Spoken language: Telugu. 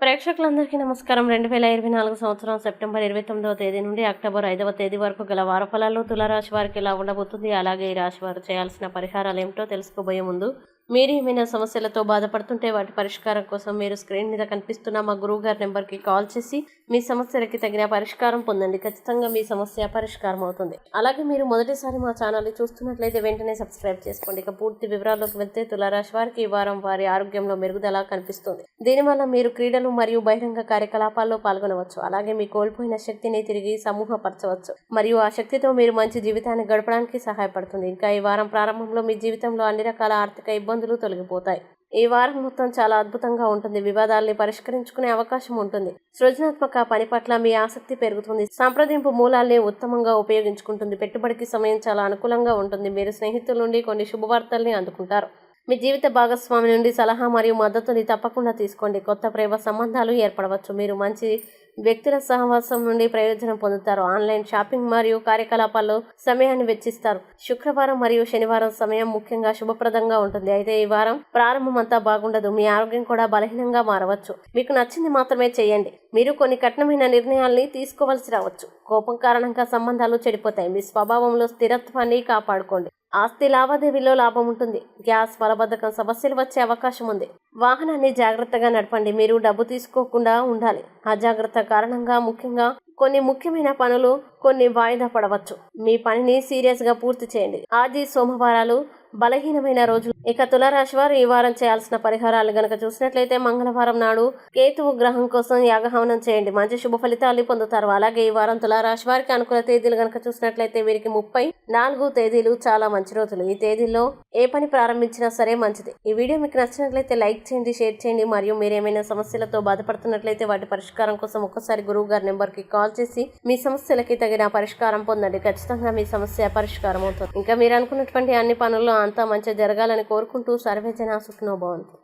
ప్రేక్షకులందరికీ నమస్కారం. రెండు వేల ఇరవై నాలుగు సంవత్సరం సెప్టెంబర్ ఇరవై తొమ్మిదవ తేదీ నుండి అక్టోబర్ ఐదవ తేదీ వరకు గల వారఫలాలు ఫలాల్లో తులారాశి వారికి ఎలా ఉండబోతుంది అలాగే ఈ రాశి వారు చేయాల్సిన పరిహారాలు ఏమిటో తెలుసుకోబోయే ముందు మీరు ఏమైనా సమస్యలతో బాధపడుతుంటే వాటి పరిష్కారం కోసం మీరు స్క్రీన్ మీద కనిపిస్తున్న మా గురువు గారి నెంబర్కి కాల్ చేసి మీ సమస్యలకి తగిన పరిష్కారం పొందండి. ఖచ్చితంగా మీ సమస్య పరిష్కారం అవుతుంది. అలాగే మీరు మొదటిసారి మా ఛానల్ని చూస్తున్నట్లయితే వెంటనే సబ్స్క్రైబ్ చేసుకోండి. ఇక పూర్తి వివరాల్లోకి వెళ్తే తులారాశి వారికి ఈ వారం వారి ఆరోగ్యంలో మెరుగుదల కనిపిస్తుంది. దీనివల్ల మీరు క్రీడలు మరియు బహిరంగ కార్యకలాపాల్లో పాల్గొనవచ్చు. అలాగే మీ కోల్పోయిన శక్తిని తిరిగి సమూహపరచవచ్చు. మరియు ఆ శక్తితో మీరు మంచి జీవితాన్ని గడపడానికి సహాయపడుతుంది. ఇంకా ఈ వారం ప్రారంభంలో మీ జీవితంలో అన్ని రకాల ఆర్థిక ఇబ్బందులు తొలగిపోతాయి. ఈ వారం మొత్తం చాలా అద్భుతంగా ఉంటుంది. వివాదాల్ని పరిష్కరించుకునే అవకాశం ఉంటుంది. సృజనాత్మక పని పట్ల మీ ఆసక్తి పెరుగుతుంది. సంప్రదింపు మూలాల్ని ఉత్తమంగా ఉపయోగించుకుంటుంది. పెట్టుబడికి సమయం చాలా అనుకూలంగా ఉంటుంది. మీరు స్నేహితుల నుండి కొన్ని శుభవార్తల్ని అందుకుంటారు. మీ జీవిత భాగస్వామి నుండి సలహా మరియు మద్దతుని తప్పకుండా తీసుకోండి. కొత్త ప్రేమ సంబంధాలు ఏర్పడవచ్చు. మీరు మంచి వ్యక్తుల సహవాసం నుండి ప్రయోజనం పొందుతారు. ఆన్లైన్ షాపింగ్ మరియు కార్యకలాపాల్లో సమయాన్ని వెచ్చిస్తారు. శుక్రవారం మరియు శనివారం సమయం ముఖ్యంగా శుభప్రదంగా ఉంటుంది. అయితే ఈ వారం ప్రారంభం అంతా బాగుండదు. మీ ఆరోగ్యం కూడా బలహీనంగా మారవచ్చు. మీకు నచ్చింది మాత్రమే చేయండి. మీరు కొన్ని కఠినమైన నిర్ణయాల్ని తీసుకోవాల్సి రావచ్చు. కోపం కారణంగా సంబంధాలు చెడిపోతాయి. మీ స్వభావంలో స్థిరత్వాన్ని కాపాడుకోండి. ఆస్తి లావాదేవీలో లాభం ఉంటుంది గ్యాస్ బలబద్ధకం సమస్యలు వచ్చే అవకాశం ఉంది. వాహనాన్ని జాగ్రత్తగా నడపండి. మీరు డబ్బు తీసుకోకుండా ఉండాలి. అజాగ్రత్త కారణంగా ముఖ్యంగా కొన్ని ముఖ్యమైన పనులు కొన్ని వాయిదా పడవచ్చు. మీ పనిని సీరియస్గా పూర్తి చేయండి. ఆది సోమవారాలు బలహీనమైన రోజులు. ఇక తులారాశి వారు ఈ వారం చేయాల్సిన పరిహారాలు గనక చూసినట్లయితే మంగళవారం నాడు కేతువు గ్రహం కోసం యాగహవనం చేయండి. మంచి శుభ ఫలితాలు పొందుతారు. అలాగే ఈ వారం తులారాశి వారికి అనుకూల తేదీలు గనక చూసినట్లయితే వీరికి ముప్పై నాలుగు తేదీలు చాలా మంచి రోజులు. ఈ తేదీల్లో ఏ పని ప్రారంభించినా సరే మంచిది. ఈ వీడియో మీకు నచ్చినట్లయితే లైక్ చేయండి షేర్ చేయండి మరియు మీరేమైనా సమస్యలతో బాధపడుతున్నట్లయితే వాటి పరిష్కారం కోసం ఒక్కసారి గురువు గారి నెంబర్కి కాల్ చేసి మీ సమస్యలకి తగిన పరిష్కారం పొందండి. ఖచ్చితంగా మీ సమస్య పరిష్కారం అవుతుంది. ఇంకా మీరు అనుకున్నటువంటి అన్ని పనుల్లో అంతా మంచిగా జరగాలని కోరుకుంటూ సర్వేజన సుఖనోభవంతు